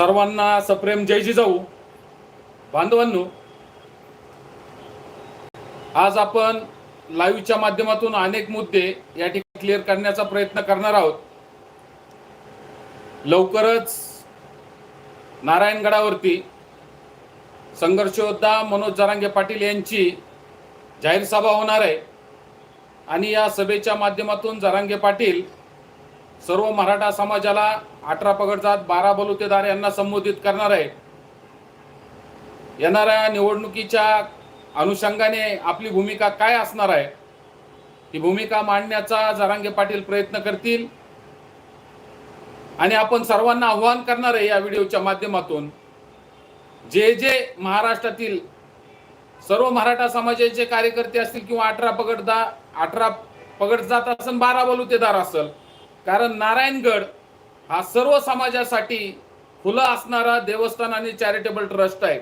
सर्वांना सप्रेम जय जिजाऊ बांधवांनो आज आपण लाईव्हच्या माध्यमातून अनेक मुद्दे या ठिकाणी क्लिअर करण्याचा प्रयत्न करणार आहोत. लवकरच नारायणगडावरती संघर्षयोद्धा मनोज जरांगे पाटील यांची जाहीर सभा होणार आहे. आणि या सभेच्या माध्यमातून जरांगे पाटील सर्व मराठा समाजाला अठरा पगडजात बारा बलुतेदार यांना संबोधित करणार आहे येणाऱ्या निवडणुकीच्या अनुषंगाने आपली भूमिका काय असणार आहे? ही भूमिका मांडण्याचा जरांगे पाटील प्रयत्न करतील. आणि आपण सर्वांना आव्हान करणार आहे या व्हिडिओच्या माध्यमातून. जे जे महाराष्ट्रातील सर्व मराठा समाजाचे कार्यकर्ते असतील किंवा अठरा पगडदा अठरा पगडजात असेल बारा बलुतेदार असेल कारण नारायणगड हा सर्व समाजासाठी खुला असणारा देवस्थान आणि चॅरिटेबल ट्रस्ट आहे.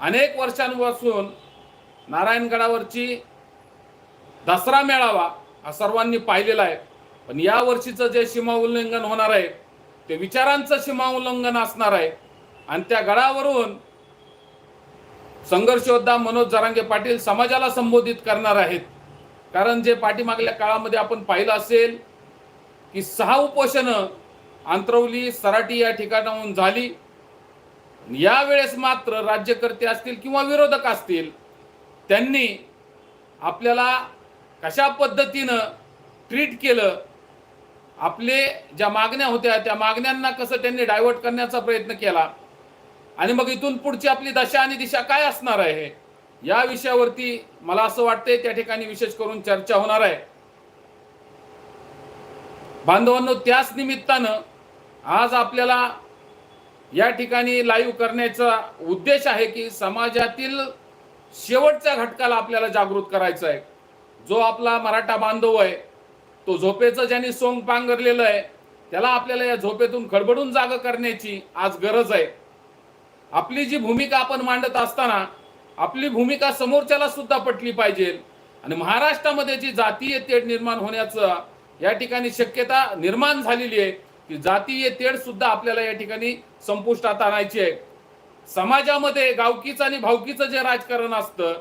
अनेक वर्षांपासून नारायणगडावरची दसरा मेळावा हा सर्वांनी पाहिलेला आहे. पण या वर्षीचं जे सीमा उल्लंघन होणार आहे ते विचारांचं सीमा उल्लंघन असणार आहे. आणि त्या गडावरून संघर्ष योद्धा मनोज जरांगे पाटील समाजाला संबोधित करणार आहेत. कारण जे पाठीमागल्या काळामध्ये आपण पाहिलं असेल की सहा उपोषणं आंतरवली सराटी या ठिकाणाहून झाली. यावेळेस मात्र राज्यकर्ते असतील किंवा विरोधक असतील त्यांनी आपल्याला कशा पद्धतीनं ट्रीट केलं आपले ज्या मागण्या होत्या त्या मागण्यांना कसं त्यांनी डायव्हर्ट करण्याचा प्रयत्न केला आणि मग इथून पुढची आपली दशा आणि दिशा काय असणार आहे या विषयावरती मला असं वाटतंय त्या ठिकाणी विशेष करून चर्चा होणार आहे. बांधवांनो त्याच निमित्तानं आज आपल्याला या ठिकाणी लाईव्ह करण्याचा उद्देश आहे की समाजातील शेवटच्या घटकाला आपल्याला जागृत करायचं आहे. जो आपला मराठा बांधव आहे तो झोपेचं ज्यांनी सोंग पांगरलेलं आहे त्याला आपल्याला या झोपेतून खडबडून जाग करण्याची आज गरज आहे. आपली जी भूमिका आपण मांडत असताना आपली भूमिका समोरच्याला सुद्धा पटली पाहिजे. आणि महाराष्ट्रामध्ये जी जातीय तेढ निर्माण होण्याचं या ठिकाणी शक्यता निर्माण झालेली आहे की जातीय तेढ सुद्धा आपल्याला या ठिकाणी संपुष्टात आणायची आहे. समाजामध्ये गावकीचं आणि भावकीचं जे राजकारण असतं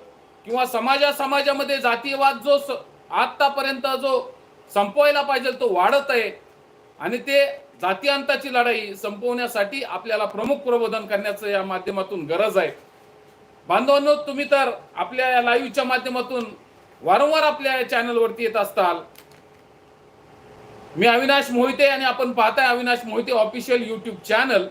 किंवा समाजा समाजामध्ये जातीयवाद जो स- आतापर्यंत जो संपवायला पाहिजे तो वाढत आहे आणि ते जातीयांताची लढाई संपवण्यासाठी आपल्याला प्रमुख प्रबोधन करण्याचं या माध्यमातून गरज आहे. बांधवांनो तुम्ही तर आपल्या या लाईव्हच्या माध्यमातून वारंवार आपल्या चॅनलवरती येत असताल. मी अविनाश मोहिते आणि आपण पाहताय Avinash Mohite official YouTube channel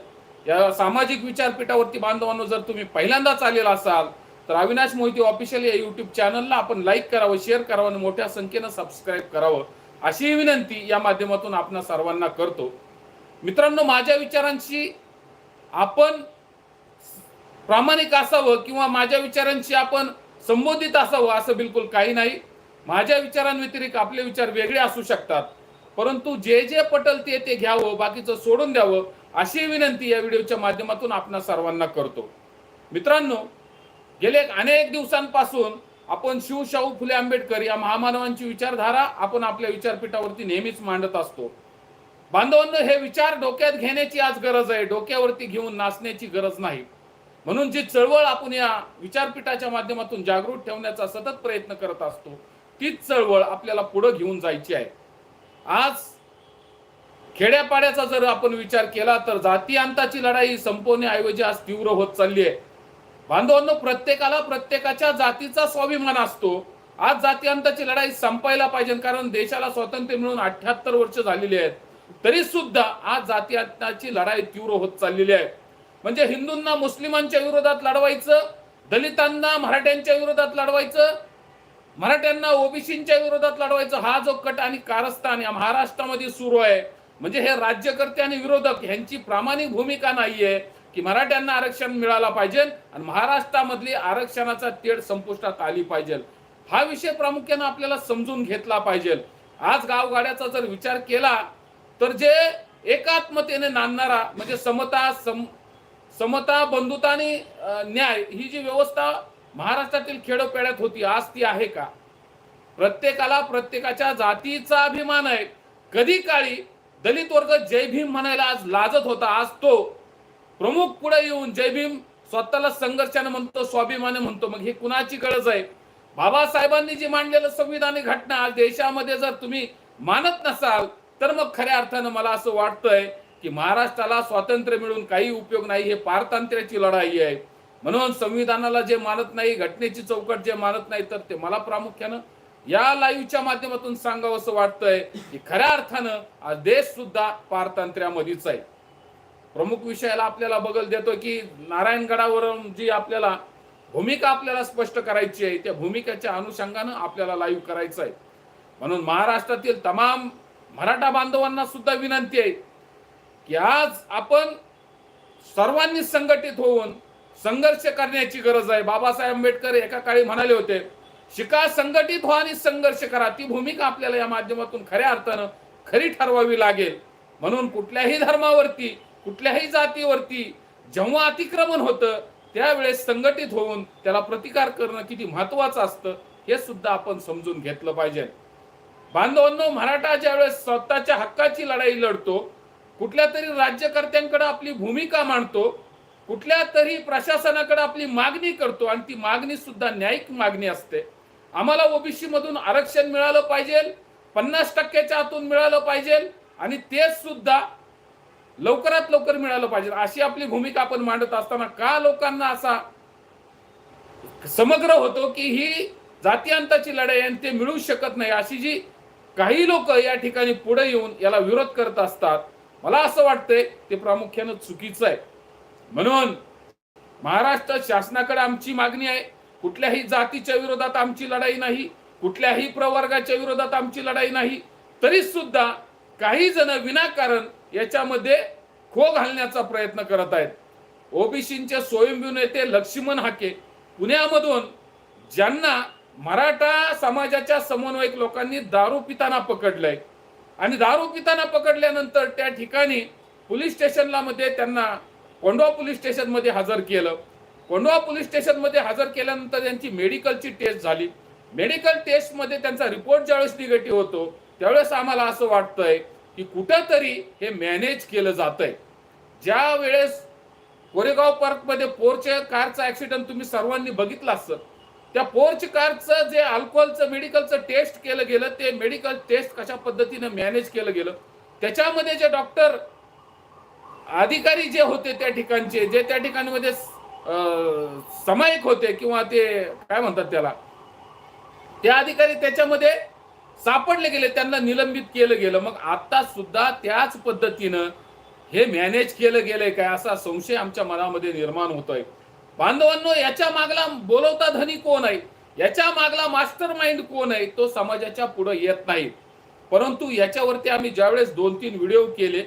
या सामाजिक विचारपीठावरती बांधवांनो जर तुम्ही पहिल्यांदाच आलेला असाल तर अविनाश मोहिते ऑफिशियल या युट्यूब चॅनलला आपण लाईक करावं शेअर करावं आणि मोठ्या संख्येनं सबस्क्राईब करावं अशी विनंती या माध्यमातून आपण सर्वांना करतो. मित्रांनो माझ्या विचारांशी आपण प्रामाणिक असावं किंवा माझ्या विचारांशी आपण संबोधित असावं असं बिलकुल काही नाही. माझ्या विचारांव्यतिरिक्त आपले विचार वेगळे असू शकतात. परंतु जे जे पटल ते ते घ्यावं बाकीचं सोडून द्यावं अशी विनंती या व्हिडिओच्या माध्यमातून आपण सर्वांना करतो. मित्रांनो गेले अनेक दिवसांपासून आपण शिवशाहू फुले आंबेडकर या महामानवांची विचारधारा आपण आपल्या विचारपीठावरती नेहमीच मांडत असतो. बांधवांनो हे विचार डोक्यात घेण्याची आज गरज आहे. डोक्यावरती घेऊन नाचण्याची गरज नाही. म्हणून जी चळवळ आपण या विचारपीठाच्या माध्यमातून जागृत ठेवण्याचा सतत प्रयत्न करत असतो तीच चळवळ आपल्याला पुढे घेऊन जायची आहे. आज खेड्यापाड्याचा जर आपण विचार केला तर जाती अंताची लढाई संपवण्याऐवजी आज तीव्र होत चालली आहे. बांधवांनो प्रत्येकाला प्रत्येकाच्या जातीचा स्वाभिमान असतो. आज जाती अंताची लढाई संपायला पाहिजे कारण देशाला स्वातंत्र्य मिळून अठ्याहत्तर वर्ष झालेली आहेत. तरी सुद्धा आज जाती अंताची लढाई तीव्र होत चाललेली आहे. म्हणजे हिंदूंना मुस्लिमांच्या विरोधात लढवायचं दलितांना मराठ्यांच्या विरोधात लढवायचं मराठ्यांना ओबीसीच्या विरोधात लढवायचं हा जो कट आणि कारस्थान या महाराष्ट्रामध्ये सुरू आहे. म्हणजे हे राज्यकर्ते आणि विरोधक यांची प्रामाणिक भूमिका नाहीये की मराठ्यांना आरक्षण मिळाला पाहिजे आणि महाराष्ट्रामधली आरक्षणाचा तेढ संपुष्टात आली पाहिजे. हा विषय प्रामुख्यानं आपल्याला समजून घेतला पाहिजे. आज गावगाड्याचा जर विचार केला तर जे एकात्मतेने नांदणारा म्हणजे समता सम समता बंधुता आणि न्याय ही जी व्यवस्था महाराष्ट्रातील खेडोपेड्यात होती. आज ती आहे का? प्रत्येकाला प्रत्येकाच्या जातीचा अभिमान आहे. कधी काळी दलित वर्ग जय भीम म्हणायला आज लाजत होता. आज तो प्रमुख पुढे येऊन जय भीम स्वतःला संघर्षाने म्हणतो स्वाभिमाने म्हणतो. मग ही कुणाची गरज आहे? बाबासाहेबांनी जी मांडलेलं संविधानिक घटना आज देशामध्ये जर तुम्ही मानत नसाल तर मग खऱ्या अर्थानं मला असं वाटतंय की महाराष्ट्राला स्वातंत्र्य मिळून काही उपयोग नाही. हे पारतंत्र्याची लढाई आहे. म्हणून संविधानाला जे मानत नाही घटनेची चौकट जे मानत नाही तर ते मला प्रामुख्यानं या लाईव्हच्या माध्यमातून सांगावं असं वाटतंय की खऱ्या अर्थानं हा देश सुद्धा पारतंत्र्यामध्येच आहे. प्रमुख विषयाला आपल्याला बगल देतो की नारायणगडावरून जी आपल्याला भूमिका आपल्याला स्पष्ट करायची आहे त्या भूमिकेच्या अनुषंगानं आपल्याला लाईव्ह करायचं आहे. म्हणून महाराष्ट्रातील तमाम मराठा बांधवांना सुद्धा विनंती आहे की आज आपण सर्वांनी संघटित होऊन संघर्ष करण्याची गरज आहे. बाबासाहेब आंबेडकर एका काळी म्हणाले होते शिका संघटित व्हा आणि संघर्ष करा. ती भूमिका आपल्याला या माध्यमातून खऱ्या अर्थानं खरी ठरवावी लागेल. म्हणून कुठल्याही धर्मावरती कुठल्याही जातीवरती जेव्हा अतिक्रमण होतं त्यावेळेस संघटित होऊन त्याला प्रतिकार करणं किती महत्वाचं असतं हे सुद्धा आपण समजून घेतलं पाहिजे. बांधवांनो मराठा ज्यावेळेस स्वतःच्या हक्काची लढाई लढतो कुठल्या तरी राज्यकर्त्यांकडे आपली भूमिका मांडतो कुठल्या तरी प्रशासनाकडे आपली मागणी करतो आणि ती मागणी सुद्धा न्यायिक मागणी असते. आम्हाला ओबीसी मधून आरक्षण मिळालं पाहिजे पन्नास टक्क्याच्या आतून मिळालं पाहिजे आणि ते सुद्धा लवकरात लवकर मिळालं पाहिजे. अशी आपली भूमिका आपण मांडत असताना का लोकांना असा समग्र होतो की ही जातीयांताची लढाई आणि ते मिळू शकत नाही अशी जी काही लोक या ठिकाणी पुढे येऊन याला विरोध करत असतात मला असं वाटतंय ते प्रामुख्यानं चुकीचं आहे. म्हणून महाराष्ट्र शासनाकडे आमची मागणी आहे कुठल्याही जातीच्या विरोधात आमची लढाई नाही कुठल्याही प्रवर्गाच्या विरोधात आमची लढाई नाही तरी सुद्धा काही जण विनाकारण याच्यामध्ये खो घालण्याचा प्रयत्न करत आहेत. ओबीसींचे स्वयंभू नेते लक्ष्मण हाके पुण्यामधून ज्यांना मराठा समाजाच्या समन्वयक लोकांनी दारू पिताना पकडलंय. आणि दारू पिताना पकडल्यानंतर त्या ठिकाणी पोलीस स्टेशनला मध्ये त्यांना कोंडवा पोलीस स्टेशनमध्ये हजर केलं. कोंडवा पोलीस स्टेशनमध्ये हजर केल्यानंतर त्यांची मेडिकलची टेस्ट झाली. मेडिकल टेस्टमध्ये त्यांचा रिपोर्ट ज्यावेळेस निगेटिव्ह होतो त्यावेळेस आम्हाला असं वाटतंय की कुठंतरी हे मॅनेज केलं जातंय. ज्या वेळेस कोरेगाव पार्कमध्ये पोरच्या कारचा ऍक्सिडेंट तुम्ही सर्वांनी बघितला असतं त्या पोर्च कारचं जे अल्कोहोलचं मेडिकलचं टेस्ट केलं गेलं ते मेडिकल टेस्ट कशा पद्धतीने मॅनेज केलं गेलं त्याच्यामध्ये जे डॉक्टर अधिकारी जे होते त्या ठिकाणचे जे त्या ठिकाणी मध्ये अं, समायिक होते किंवा ते काय म्हणतात त्याला? ते अधिकारी त्याच्यामध्ये सापडले गेले त्यांना निलंबित केलं गेलं. मग आता सुद्धा त्याच पद्धतीनं हे मॅनेज केलं गेलंय काय? असा संशय आमच्या मनामध्ये निर्माण होतोय. बांधवांनो याच्या मागला बोलवता धनी कोण आहे? याच्या मागला मास्टर माइंड कोण आहे? तो समाजाच्या पुढे येत नाही. परंतु याच्यावरती आम्ही ज्यावेळेस दोन तीन व्हिडिओ केले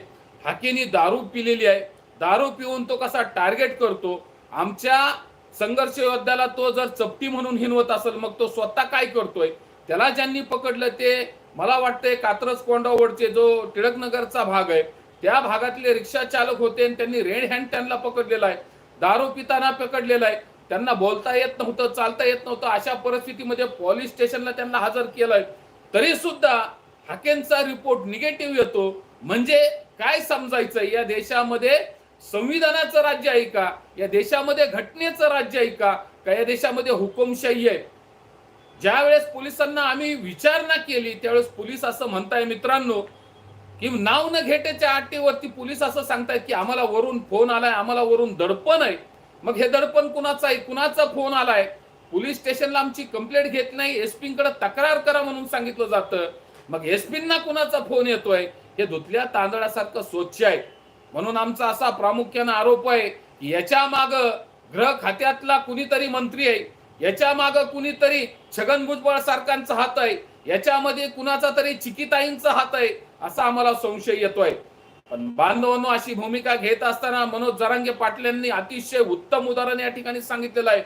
हाकेनी दारू पिलेली आहे. दारू पिऊन तो कसा टार्गेट करतो? आमच्या संघर्ष योद्ध्याला तो जर चपटी म्हणून हिनवत असेल मग तो स्वतः काय करतोय? त्याला ज्यांनी पकडलं ते मला वाटतंय कात्रज कोंडावडचे जो टिळकनगरचा भाग आहे त्या भागातले रिक्षा चालक होते आणि त्यांनी रेड हँड त्यांना पकडलेला आहे. दारू पिताना पकडलेला आहे. त्यांना बोलता येत नव्हतं चालता येत नव्हतं. अशा परिस्थितीमध्ये पोलीस स्टेशनला त्यांना हजर केलंय. तरी सुद्धा हाकेंचा रिपोर्ट निगेटिव्ह येतो. म्हणजे काय समजायचं? या देशामध्ये संविधानाचं राज्य आहे का? या देशामध्ये घटनेचं राज्य आहे का? का या देशामध्ये हुकुमशाही आहे? ज्या वेळेस पोलिसांना आम्ही विचारणा केली त्यावेळेस पोलीस असं म्हणताय मित्रांनो की नाव न घेटेच्या अटीवरती पोलीस असं सांगतायत की आम्हाला वरून फोन आलाय आम्हाला वरून दडपण आहे. मग हे दडपण कुणाचं आहे? कुणाचा फोन आलाय? पोलीस स्टेशनला आमची कंप्लेंट घेत नाही एसपींकडे तक्रार करा म्हणून सांगितलं जातं. मग एसपींना कुणाचा फोन येतोय? हे धुतल्या तांदळासारखं स्वच्छ आहे. म्हणून आमचा असा प्रामुख्यानं आरोप आहे की याच्या माग ग्रह खात्यातला कुणीतरी मंत्री आहे. याच्या माग कुणीतरी छगन भुजबळ सारखांचा हात आहे. याच्यामध्ये कुणाचा तरी चिकिताईंचा हात आहे असा आम्हाला संशय येतोय. पण बांधवांनो अशी भूमिका घेत असताना मनोज जरांगे पाटील यांनी अतिशय उत्तम उदाहरण या ठिकाणी सांगितलेलं आहे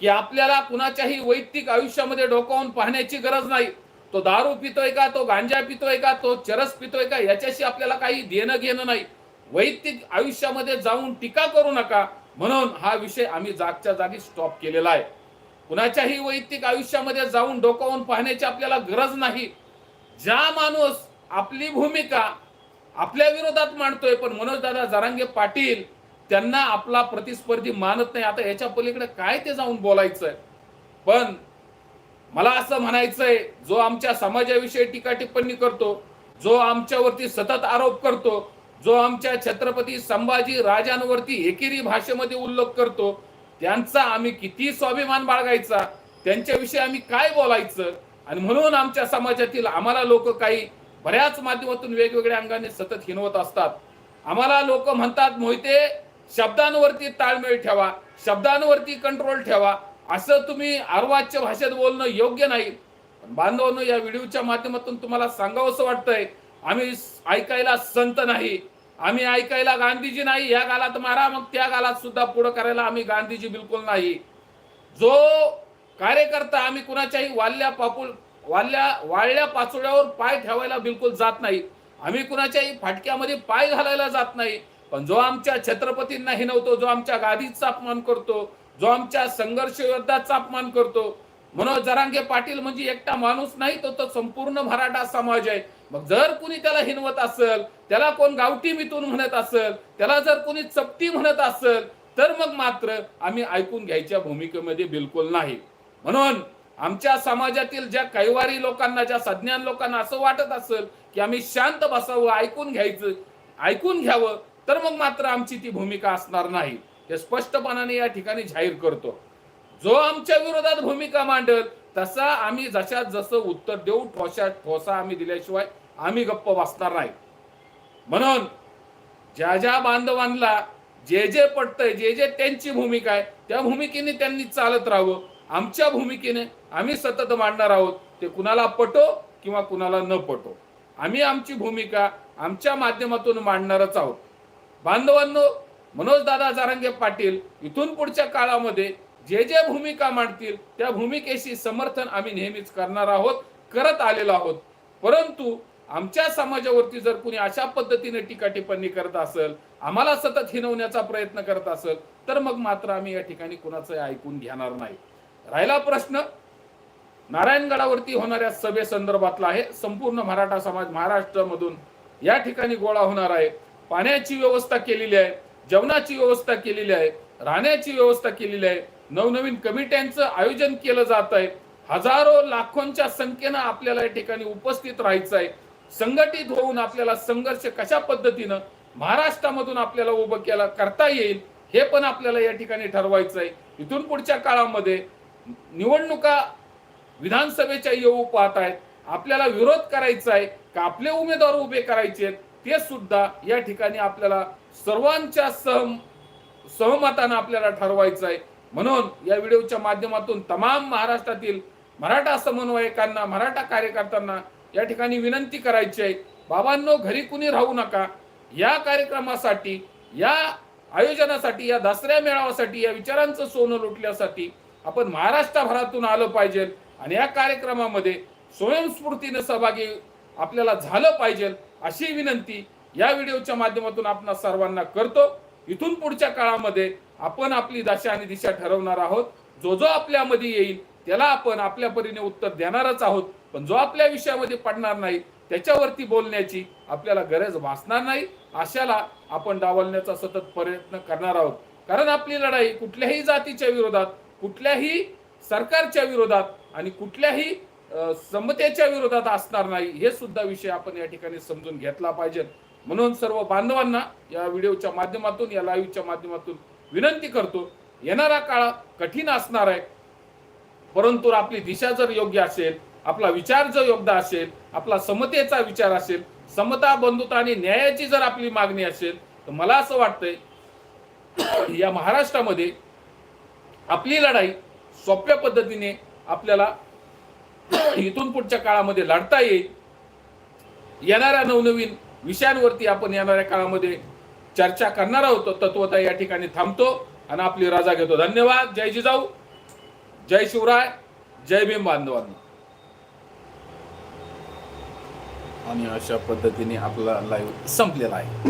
की आपल्याला कुणाच्याही वैयक्तिक आयुष्यामध्ये डोकावून पाहण्याची गरज नाही. तो दारू पितोय का तो गांजा पितोय का तो चरस पितोय का याच्याशी आपल्याला काही देणं घेणं नाही. वैयक्तिक आयुष्यामध्ये जाऊन टीका करू नका म्हणून हा विषय आम्ही जागच्या जागी स्टॉप केलेला आहे. कुणाच्याही वैयक्तिक आयुष्यामध्ये जाऊन डोकावून पाहण्याची आपल्याला गरज नाही. ज्या माणूस आपली भूमिका आपल्या विरोधात मांडतोय पण मनोजदादा दादा जरांगे पाटील त्यांना आपला प्रतिस्पर्धी मानत नाही. आता याच्या पलीकडे काय ते जाऊन बोलायचंय? पण मला असं म्हणायचंय जो आमच्या समाजाविषयी टीका टिप्पणी करतो जो आमच्यावरती सतत आरोप करतो जो आमच्या छत्रपती संभाजी राजांवरती एकेरी भाषेमध्ये उल्लेख करतो त्यांचा आम्ही किती स्वाभिमान बाळगायचा त्यांच्याविषयी आम्ही काय बोलायचं? आणि म्हणून आमच्या समाजातील आम्हाला लोक काही बऱ्याच माध्यमातून वेगवेगळ्या अंगाने सतत हिनवत असतात. आम्हाला लोक म्हणतात मोहिते शब्दांवरती ताळमेळ ठेवा शब्दांवरती कंट्रोल ठेवा असं तुम्ही अर्वाच्य भाषेत बोलणं योग्य नाही. पण बांधवांनो या व्हिडिओच्या माध्यमातून तुम्हाला सांगावंसं वाटतंय आम्ही ऐकायला संत नाही. आम्ही ऐकायला गांधीजी नाही. या गालात मारा मग त्या गालात सुद्धा पुढं करायला आम्ही गांधीजी बिलकुल नाही. जो कार्यकर्ता आम्ही कुणाच्याही वाल्या पापुल वाल्या वाळल्या पाचोळ्यावर पाय ठेवायला बिलकुल जात नाही. आम्ही कुणाच्याही फाटक्यामध्ये पाय घालायला जात नाही. पण जो आमच्या छत्रपतींना हिनवतो जो आमच्या गादीचा अपमान करतो जो आमच्या संघर्ष योद्धाचा अपमान करतो. मनोज जरांगे पाटील म्हणजे एकटा माणूस नाही तो तो संपूर्ण मराठा समाज आहे. मग जर कुणी त्याला हिनवत असेल त्याला कोण गावठी मिथून म्हणत असेल त्याला जर कोणी चपटी म्हणत असेल तर मग मात्र आम्ही ऐकून घ्यायच्या भूमिकेमध्ये बिलकुल नाही. म्हणून आमच्या समाजातील ज्या कैवारी लोकांना ज्या सज्ञान लोकांना असं वाटत असेल की आम्ही शांत बसावं ऐकून घ्यायचं ऐकून घ्यावं तर मग मात्र आमची ती भूमिका असणार नाही. हे स्पष्टपणाने या ठिकाणी जाहीर करतो. जो आमच्या विरोधात भूमिका मांडल तसा आम्ही जशात जसं उत्तर देऊ ठोसा ठोसा आम्ही दिल्याशिवाय आम्ही गप्प बसणार नाही. म्हणून ज्या ज्या बांधवांना जे जे पटतंय जे जे त्यांची भूमिका आहे त्या भूमिकेने त्यांनी चालत राहावं. आमच्या भूमिकेने आम्ही सतत मांडणार आहोत. ते कुणाला पटो किंवा कुणाला न पटो. आम्ही आमची भूमिका आमच्या माध्यमातून मांडणारच आहोत. बांधवांनो मनोजदादा जारंगे पाटील इथून पुढच्या काळामध्ये जे जे भूमिका मांडतील त्या भूमिकेशी समर्थन आम्ही नेहमीच करणार आहोत करत आलेलो आहोत. परंतु आमच्या समाजावरती जर कुणी अशा पद्धतीने टीका टिप्पणी करत असेल आम्हाला सतत हिनवण्याचा प्रयत्न करत असेल तर मग मात्र आम्ही या ठिकाणी कुणाचं ऐकून घेणार नाही. राहिला प्रश्न. नारायणगडावरती होणाऱ्या सभेसंदर्भातला आहे. संपूर्ण मराठा समाज महाराष्ट्रामधून या ठिकाणी गोळा होणार आहे. पाण्याची व्यवस्था केलेली आहे. जेवणाची व्यवस्था केलेली आहे राहण्याची व्यवस्था केलेली आहे. नवनवीन कमिट्यांचं आयोजन केलं जात आहे. हजारो लाखोंच्या संख्येनं आपल्याला या ठिकाणी उपस्थित राहायचं आहे. संघटित होऊन आपल्याला संघर्ष कशा पद्धतीनं महाराष्ट्रामधून आपल्याला उभं केला करता येईल हे पण आपल्याला या ठिकाणी ठरवायचं आहे. इथून पुढच्या काळामध्ये निवडणुका विधानसभेच्या येऊ पाहत आहेत. आपल्याला विरोध करायचा आहे का? आपले उमेदवार उभे करायचे आहेत? ते सुद्धा या ठिकाणी आपल्याला सर्वांच्या सह सहमतानं आपल्याला ठरवायचं आहे. म्हणून या व्हिडिओच्या माध्यमातून तमाम महाराष्ट्रातील मराठा समन्वयकांना मराठा कार्यकर्त्यांना या ठिकाणी विनंती करायची आहे. बाबांनो घरी कुणी राहू नका. या कार्यक्रमासाठी या आयोजनासाठी या दसऱ्या मेळाव्यासाठी या विचारांचं सोनं लुटल्यासाठी आपण महाराष्ट्रभरातून आलं पाहिजे. आणि या कार्यक्रमामध्ये स्वयंस्फूर्तीने सहभागी आपल्याला झालं पाहिजे अशी विनंती या व्हिडिओच्या माध्यमातून आपण सर्वांना करतो. इथून पुढच्या काळामध्ये आपण आपली दशा आणि दिशा ठरवणार आहोत. जो जो आपल्यामध्ये येईल त्याला आपण आपल्या परीने उत्तर देणारच आहोत. पण जो आपल्या विषयामध्ये पडणार नाही त्याच्यावरती बोलण्याची आपल्याला गरज भासणार नाही. अशाला आपण डावलण्याचा सतत प्रयत्न करणार आहोत. कारण आपली लढाई कुठल्याही जातीच्या विरोधात कुठल्याही सरकारच्या विरोधात आणि कुठल्याही समतेच्या विरोधात असणार नाही हे सुद्धा विषय आपण या ठिकाणी समजून घेतला पाहिजे. म्हणून सर्व बांधवांना या व्हिडिओच्या माध्यमातून या लाईव्हच्या माध्यमातून विनंती करतो येणारा काळ कठीण असणार आहे. परंतु आपली दिशा जर योग्य असेल आपला विचार जर योग्य असेल आपला समतेचा विचार असेल समता बंधुता आणि न्यायाची जर आपली मागणी असेल तर मला असं वाटतंय या महाराष्ट्रामध्ये आपली लढाई सोप्या पद्धतीने आपल्याला इथून पुढच्या काळामध्ये लढता येईल. येणाऱ्या नवनवीन विषयांवरती आपण येणाऱ्या काळामध्ये चर्चा करणार आहोत. तत्वता या ठिकाणी थांबतो आणि आपली रजा घेतो. धन्यवाद. जय जिजाऊ. जय शिवराय. जय भीम बांधवांना. आणि अशा पद्धतीने आपला लाईव्ह संपलेला आहे.